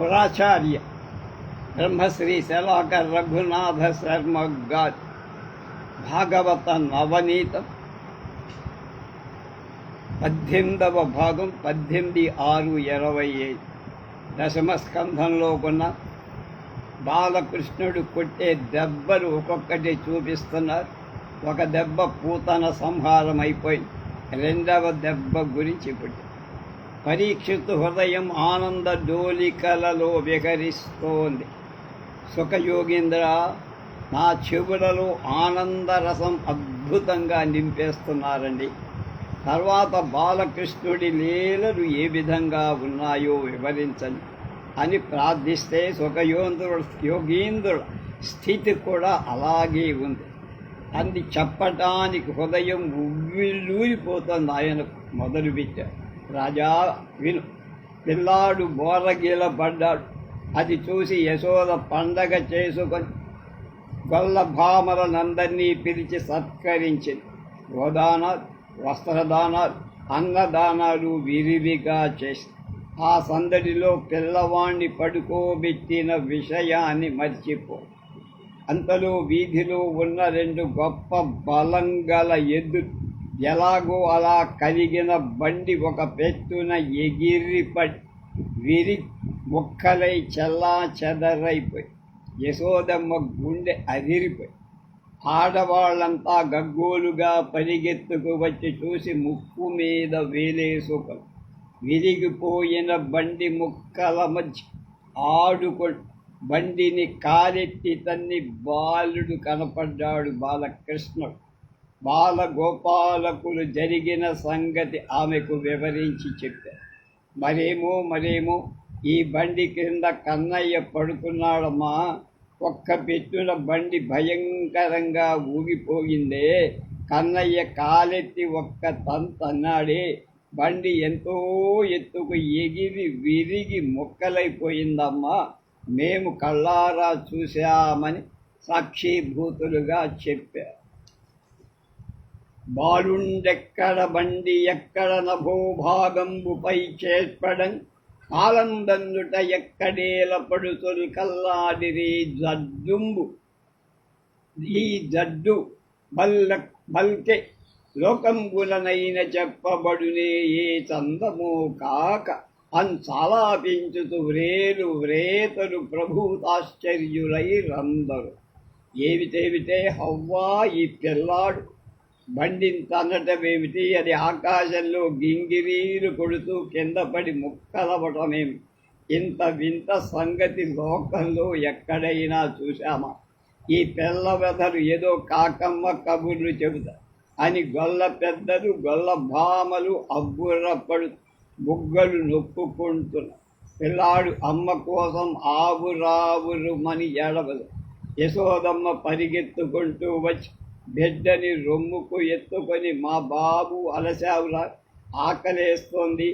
ప్రాచార్య బ్రహ్మశ్రీ శలాకర్ రఘునాథ శర్మ గారి భాగవత నవనీతం పద్దెనిమిదవ భాగం పద్దెనిమిది ఆరు ఇరవై ఐదు దశమ స్కంధంలో ఉన్న బాలకృష్ణుడు కొట్టే దెబ్బలు ఒక్కొక్కటి చూపిస్తున్నారు. ఒక దెబ్బ పూతన సంహారం అయిపోయింది రెండవ దెబ్బ గురించి ఇప్పుడు పరీక్షిత్ హృదయం ఆనంద డోలికలలో విహరిస్తోంది. సుఖయోగీంద్ర నా చెవులలో ఆనందరసం అద్భుతంగా నింపేస్తున్నారండి. తర్వాత బాలకృష్ణుడి లీలలు ఏ విధంగా ఉన్నాయో వివరించండి అని ప్రార్థిస్తే సుఖయోంద్రుడు యోగీంద్రుడు స్థితి కూడా అలాగే ఉంది. అది చెప్పటానికి హృదయం ఉవ్విళ్ళూరిపోతుంది ఆయన మొదలుపెట్టారు రాజా విను. పిల్లాడు బోరగీల పడ్డాడు. అది చూసి యశోద పండగ చేసుకొని గొల్లభామలనందరినీ పిలిచి సత్కరించింది. గోదానాలు వస్త్రదానాలు అన్నదానాలు విరివిగా చేసి ఆ సందడిలో పిల్లవాణ్ణి పడుకోబెట్టిన విషయాన్ని మర్చిపో. అంతలో వీధిలో ఉన్న రెండు గొప్ప బలంగల ఎద్దు ఎలాగో అలా కలిగిన బండి ఒక పెట్టున ఎగిరిపడి విరి ముక్కలై చెల్లా చెదరైపోయి. యశోదమ్మ గుండె అదిరిపోయి. ఆడవాళ్ళంతా గగ్గోలుగా పరిగెత్తుకు వచ్చి చూసి ముక్కు మీద వేలేసుకొని విరిగిపోయిన బండి ముక్కల మధ్య ఆడుకొ బండిని కాలెత్తి తన్ని బాలుడు కనపడ్డాడు బాలకృష్ణుడు. బాలగోపాలకులు జరిగిన సంగతి ఆమెకు వివరించి చెప్పారు. మరేమో మరేమో ఈ బండి క్రింద కన్నయ్య పడుకున్నాడమ్మా. ఒక్క పెట్టున బండి భయంకరంగా ఊగిపోయిందే. కన్నయ్య కాలెత్తి ఒక్క తంతన్నాడే బండి ఎంతో ఎత్తుకు ఎగిరి విరిగి ముక్కలైపోయిందమ్మా. మేము కళ్ళారా చూశామని సాక్షిభూతులుగా చెప్పారు. బాలుండెక్కడ బండి ఎక్కడ నభోభాగంబుపై చేర్పడం కాలందందుట ఎక్కడేల పడుతుని కల్లాడిరి జడ్డుంబు. ఈ జడ్డు బల్ల బల్కె లోకంబులనైన చెప్పబడునే ఏ చందమో కాక అంచాలాపించుతు వ్రేలు వ్రేతలు ప్రభూతాశ్చర్యులై రందరు. ఏమిటేమిటే హవ్వా ఈ పిల్లాడు. బండిని తనటమేమిటి అది ఆకాశంలో గింగిరీలు కొడుతూ కింద పడి ముక్కలవటమేమి ఇంత వింత సంగతి లోకంలో ఎక్కడైనా చూశామా? ఈ పిల్ల వెదలు ఏదో కాకమ్మ కబుర్లు చెబుతారు అని గొల్ల పెద్దలు గొల్ల భామలు అబ్బురపడు బుగ్గలు నొప్పుకుంటున్న పిల్లాడు అమ్మ కోసం ఆవురావురు మని ఏడవదు. యశోదమ్మ పరిగెత్తుకుంటూ వచ్చి బిడ్డని రొమ్ముకు ఎత్తుకొని మా బాబు అలసావులా ఆకలేస్తోంది.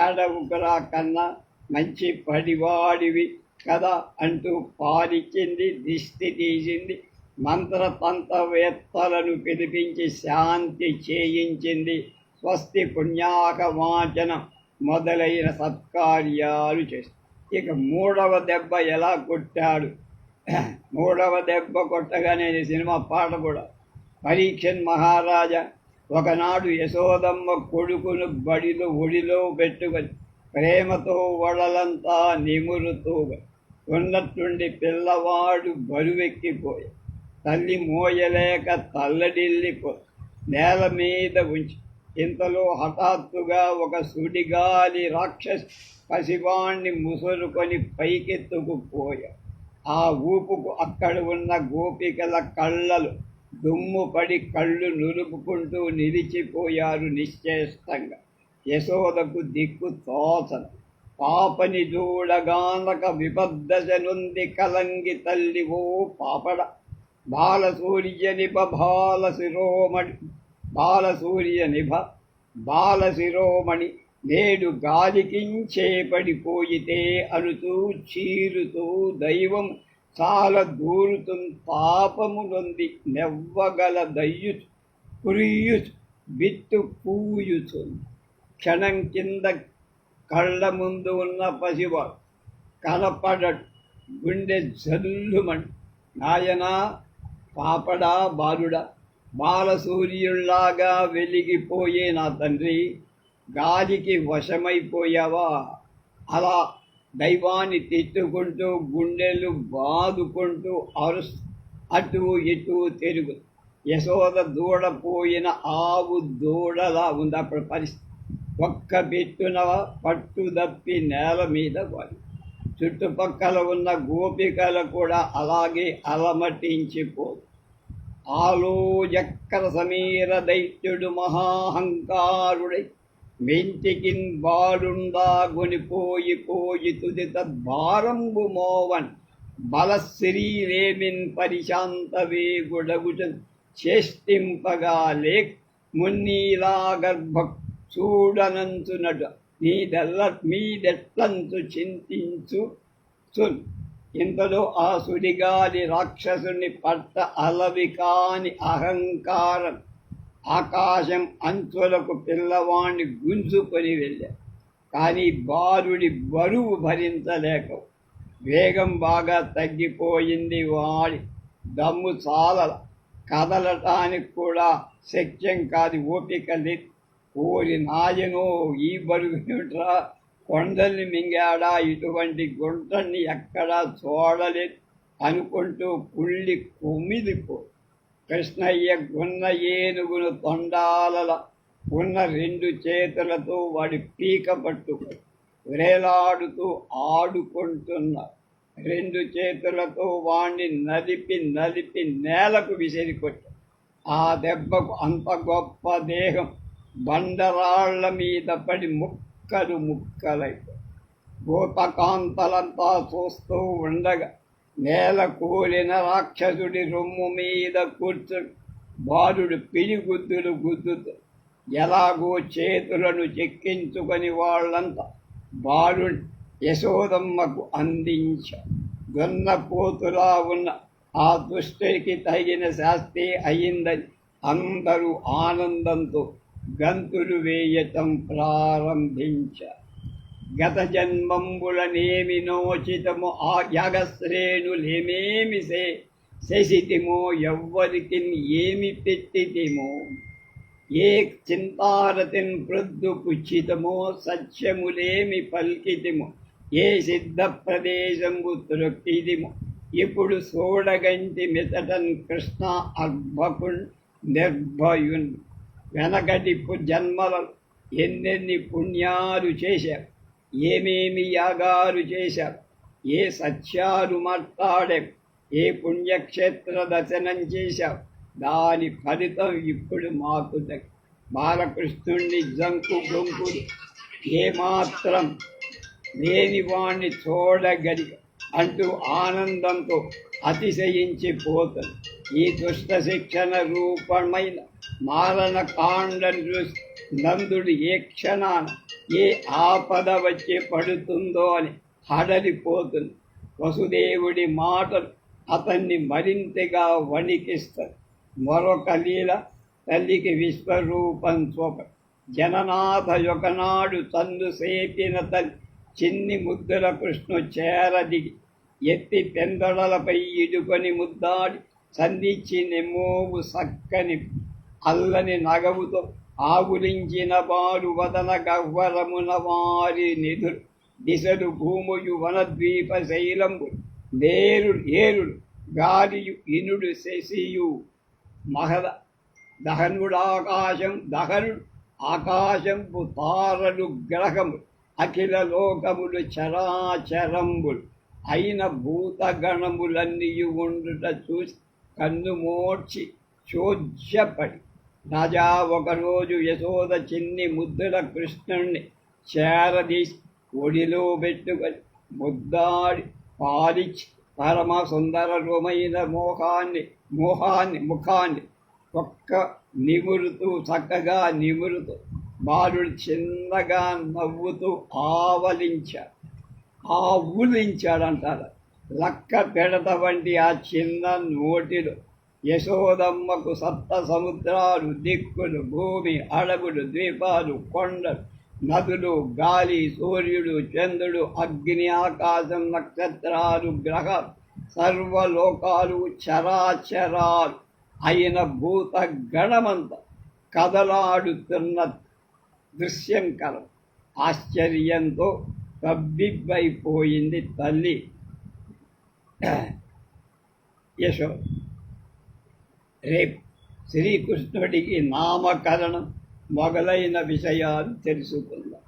ఏడవుకురా కన్నా? మంచి పడివాడివి కదా అంటూ పాలిచ్చింది దిష్టి తీసింది మంత్రతంత్రవేత్తలను పిలిపించి శాంతి చేయించింది. స్వస్తి పుణ్యాకవాచనం మొదలైన సత్కార్యాలు చేస్తుంది ఇక మూడవ దెబ్బ ఎలా కొట్టాడు? మూడవ దెబ్బ కొట్టగానే సినిమా పాట కూడా పరీక్షన్ మహారాజా ఒకనాడు యశోదమ్మ కొడుకును బడిలో ఒడిలో పెట్టుకొని ప్రేమతో వడలంతా నిమురుతూ ఉన్నట్టుండి పిల్లవాడు బరువెక్కిపోయి తల్లి మోయలేక తల్లడిల్లిపో నేల మీద ఉంచి ఇంతలో హఠాత్తుగా ఒక సుడిగాలి రాక్షస్ పసివాణ్ణి ముసురుకొని పైకెత్తుకుపోయా ఆ ఊపుకు అక్కడ ఉన్న గోపికల కళ్ళలు దుమ్ముపడి కళ్ళు నులుపుకుంటూ నిలిచిపోయారు నిశ్చేష్టంగా. యశోదకు దిక్కు తోచను పాపని చూడగానక విపద్దశనుంది కలంగి తల్లి ఓ పాపడ. బాలసూర్య నిభ బాల శిరోమణి బాలసూర్య నిభ బాల శిరోమణి నేడు గాలికించే పడిపోయితే అనుతూ చీరుతూ దైవం చాలా దూరుతుం పాపములొంది నెవ్వగల దయ్యుచు కురియుచు విత్తు పూయుచు క్షణం కింద కళ్ళ ముందు ఉన్న పసివాడు కనపడడు గుండె జల్లుమని నాయనా పాపడా బాలుడా బాలసూర్యుల్లాగా వెలిగిపోయే నా తండ్రి గాలికి వశమైపోయావా? అలా దైవాన్ని తిట్టుకుంటూ గుండెలు బాదుకుంటూ అరుస్ అటు ఇటు తిరుగు. యశోద దూడపోయిన ఆవు దూడలా ఉంది. అప్పుడు పరిస్థితి ఒక్క బిట్టున పట్టుదప్పి నేల మీద పడి చుట్టుపక్కల ఉన్న గోపికలు కూడా అలాగే అలమటించిపోదు ఆలోచక్ర సమీర దైత్యుడు మహాహంకారుడై మెంటికిన్ బాలుండా గొనిపోయి పోయి తుది తద్భారంబు మోవన్. బల శరీరేమిన్ పరిశాంత వేగుడగుటన్ చేష్టింపగా లేక్ మున్నీలా గర్భ చూడనంచునట నీదెల్ల మీదెట్లంచు చింతించు చున్. ఇంతలో ఆ సుడిగాలి రాక్షసుని పట్ట అలవి కాని అహంకారం ఆకాశం అంచులకు పిల్లవాణ్ణి గుంజుకొని వెళ్ళా. కానీ బాలుడి బరువు భరించలేక వేగం బాగా తగ్గిపోయింది వాడి దమ్ము చాలల. కదలటానికి కూడా శక్యం కాదు ఓపిక లేదు. ఓరి నాయనో ఈ బరువురా కొండల్ని మింగాడా? ఇటువంటి గుంటల్ని ఎక్కడా చూడలేదు. అనుకుంటూ కుళ్ళి కుమిదిపో కృష్ణయ్య గున్న ఏనుగును తొండాలల ఉన్న రెండు చేతులతో వాడి పీక పట్టుకు వేలాడుతూ ఆడుకుంటున్న. రెండు చేతులతో వాణ్ణి నలిపి నలిపి నేలకు విసిరికొట్ట ఆ దెబ్బకు అంత గొప్ప దేహం బండరాళ్ళ మీద పడి ముక్కలు ముక్కలైపోయి భూతకాంతలంతా చూస్తూ ఉండగా నేల కూలిన రాక్షసుడి రొమ్ము మీద కూర్చు బాలుడు పిడిగుద్దులు గుద్దు ఎలాగో చేతులను చెక్కించుకొని వాళ్ళంతా బాలు యశోదమ్మకు అందించ గొన్నపోతులా ఉన్న ఆ దుష్టుడికి తగిన శాస్తి అయిందని అందరూ ఆనందంతో గంతులు వేయటం ప్రారంభించారు గత జన్మంబులనేమి నోచితము ఆ యాగశ్రేణులేమేమి సే శశితిమో ఎవ్వరికి ఏమి పెట్టితిమో ఏ చింతారతిన్ ప్రొద్దు పుచ్చితమో సత్యములేమి పల్కితిమో ఏ సిద్ధ ప్రదేశంబు త్రొక్కిదిమో ఇప్పుడు సోడగంటి మితటన్ కృష్ణ అర్భకుణ్ నిర్భయున్. వెనకటి పు- ఎన్నెన్ని పుణ్యాలు చేశారు? ఏమేమి యాగాలు చేశారు? ఏ సత్యాలు మాట్లాడాం ఏ పుణ్యక్షేత్ర దర్శనం చేశాం దాని ఫలితం ఇప్పుడు మాకు దక్కి బాలకృష్ణుణ్ణి జంకు గొంకుడు ఏమాత్రం లేని వాణ్ణి చూడగలిగ అంటూ ఆనందంతో అతిశయించిపోతుంది ఈ దుష్ట శిక్షణ రూపమైన మారణ కాండ నందుడు ఏ క్షణాన ఏ ఆపద వచ్చి పడుతుందో అని హడలిపోతుంది. వసుదేవుడి మాటలు అతన్ని మరింతగా వణికిస్తారు మరొక లీల తల్లికి విశ్వరూపం చూప. జననాథ యొకనాడు తన్ను సేపిన తల్లి చిన్ని ముద్దుల కృష్ణు చేరదిగి ఎత్తి పెందడలపై ఇడుకొని ముద్దాడి సంధించి నెమ్మోవు సక్కని అల్లని నగవుతో ఆగులించిన బాలు వదన గహ్వరమున వారి నిధులు దిశలు భూముయు వనద్వీప శైలంబు. నేరుడు ఏరుడు గాలియు ఇనుడు శశియు. మహద దహనుడాకాశం దహనుడు ఆకాశంపు తారలు గ్రహములు అఖిల లోకములు చరాచరంబులు. అయిన భూతగణములన్నీయు ఉండుట చూసి కన్నుమోడ్చి చోద్యపడి రాజా ఒకరోజు యశోద చిన్ని ముద్దుల కృష్ణుణ్ణి చేరదీసి ఒడిలో పెట్టుకొని ముద్దాడి పాలిచ్చి పరమ సుందరమైన మోహాన్ని మోహాన్ని ముఖాన్ని ఒక్క నిమురుతూ చక్కగా నిమురుతూ బాలుడు చిన్నగా నవ్వుతూ ఆవలించాడు ఆవులించాడంటారు. లక్క పెడత వంటి ఆ చిన్న నోటిలో యశోదమ్మకు సప్త సముద్రాలు దిక్కులు భూమి అడవులు ద్వీపాలు కొండలు నదులు గాలి సూర్యుడు చంద్రుడు అగ్ని ఆకాశం నక్షత్రాలు గ్రహ సర్వలోకాలు చరాచరాలు అయిన భూత గణమంత కదలాడుతున్న దృశ్యం కలం ఆశ్చర్యంతో తబ్బిబ్బైపోయింది తల్లి. యశో రేపు శ్రీకృష్ణుడికి నామకరణం మొదలైన విషయాలు తెలుసుకుందాం.